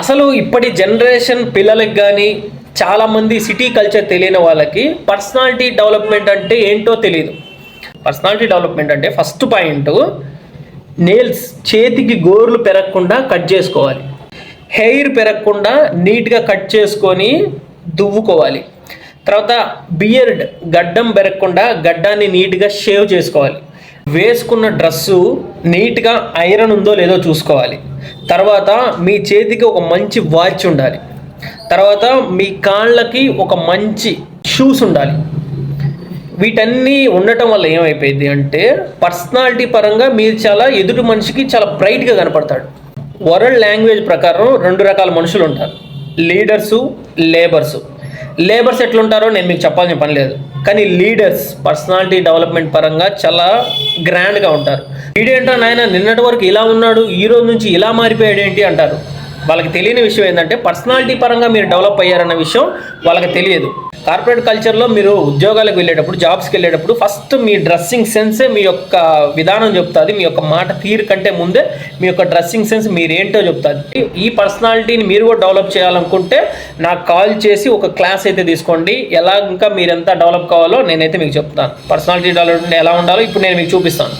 అసలు ఇప్పటి జనరేషన్ పిల్లలకి కానీ చాలామంది సిటీ కల్చర్ తెలియని వాళ్ళకి పర్సనాలిటీ డెవలప్మెంట్ అంటే ఏంటో తెలియదు పర్సనాలిటీ డెవలప్మెంట్ అంటే ఫస్ట్ పాయింట్ నేల్స్ చేతికి గోర్లు పెరగకుండా కట్ చేసుకోవాలి. హెయిర్ పెరగకుండా నీట్గా కట్ చేసుకొని దువ్వుకోవాలి. తర్వాత బియర్డ్ గడ్డం పెరగకుండా గడ్డాన్ని నీట్గా షేవ్ చేసుకోవాలి. వేసుకున్న డ్రెస్సు నీట్గా ఐరన్ ఉందో లేదో చూసుకోవాలి. తర్వాత మీ చేతికి ఒక మంచి వాచ్ ఉండాలి. తర్వాత మీ కాళ్ళకి ఒక మంచి షూస్ ఉండాలి. వీటన్నీ ఉండటం వల్ల ఏమైపోయింది అంటే పర్సనాలిటీ పరంగా మీరు చాలా ఎదుటి మనిషికి చాలా బ్రైట్గా కనపడతాడు. వరల్డ్ లాంగ్వేజ్ ప్రకారం రెండు రకాల మనుషులు ఉంటారు. లీడర్సు లేబర్సు లేబర్స్ ఎట్లుంటారో నేను మీకు చెప్పాల్సిన పని లేదు. కానీ లీడర్స్ పర్సనాలిటీ డెవలప్మెంట్ పరంగా చాలా గ్రాండ్గా ఉంటారు. వీడేంటో నాయన నిన్నటి వరకు ఇలా ఉన్నాడు ఈ రోజు నుంచి ఇలా మారిపోయాడు ఏంటి అంటారు. వాళ్ళకి తెలియని విషయం ఏంటంటే పర్సనాలిటీ పరంగా మీరు డెవలప్ అయ్యారన్న విషయం వాళ్ళకి తెలియదు. కార్పొరేట్ కల్చర్లో మీరు ఉద్యోగాలకు వెళ్ళేటప్పుడు జాబ్స్కి వెళ్ళేటప్పుడు ఫస్ట్ మీ డ్రెస్సింగ్ సెన్సే మీ యొక్క విధానం చెప్తుంది మీ యొక్క మాట తీరు కంటే ముందే మీ యొక్క డ్రెస్సింగ్ సెన్స్ మీరేంటో చెప్తుంది. ఈ పర్సనాలిటీని మీరు కూడా డెవలప్ చేయాలనుకుంటే నాకు కాల్ చేసి ఒక క్లాస్ అయితే తీసుకోండి. ఎలా ఇంకా మీరు ఎంత డెవలప్ కావాలో నేనైతే మీకు చెప్తాను. పర్సనాలిటీ డెవలప్మెంట్ ఎలా ఉండాలో ఇప్పుడు నేను మీకు చూపిస్తాను.